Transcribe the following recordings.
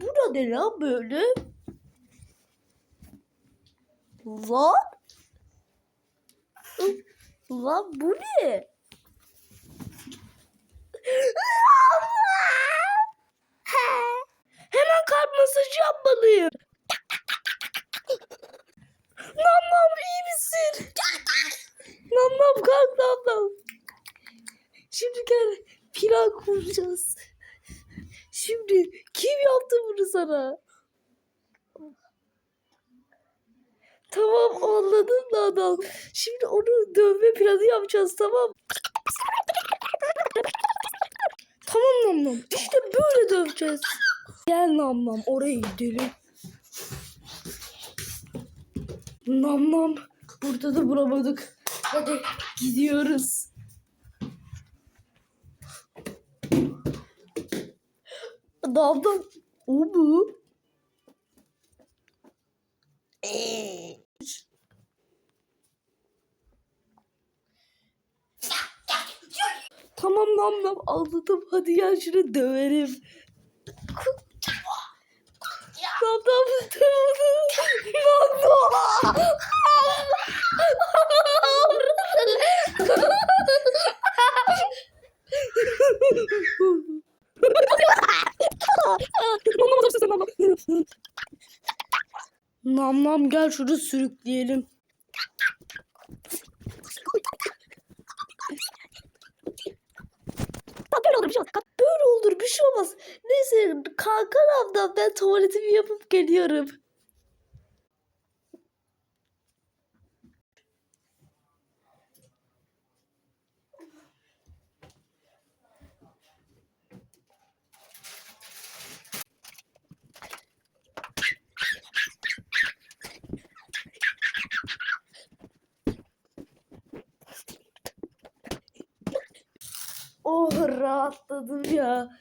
Bu ne lan böyle? Lan? Lan bu ne? Hemen kalp masajı yapmalıyım. Nam nam iyi misin? nam nam kalk nam nam. Şimdi gel plan kuracağız. Şimdi kim yaptı bunu sana? Tamam anladım lan adam. Şimdi onu dövme planı yapacağız tamam. Tamam nam nam. İşte böyle döveceğiz. Gel nam nam oraya gidelim. Nam nam. Burada da bulamadık. Hadi gidiyoruz. Nam. O mu? Tamam nam nam anladım. Hadi gel şunu döverim. Nam nam döverim. Nam nam. Nam nam gel şunu sürükleyelim. Böyle olur bir şey olmaz. Böyle olur bir şey olmaz. Neyse ablam ben tuvaletimi yapıp geliyorum. Oh rahatladım ya.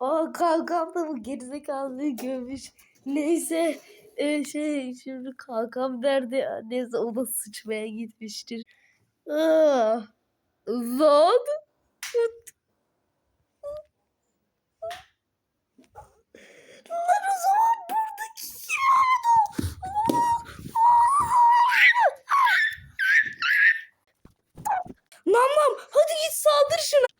Aa kankam da bu gerizekalı gömmüş. Neyse e, şey şimdi kankam nerede? Neyse o da sıçmaya gitmiştir. Aa, lan. Lan o zaman buradaki. Nam nam hadi git saldır şuna.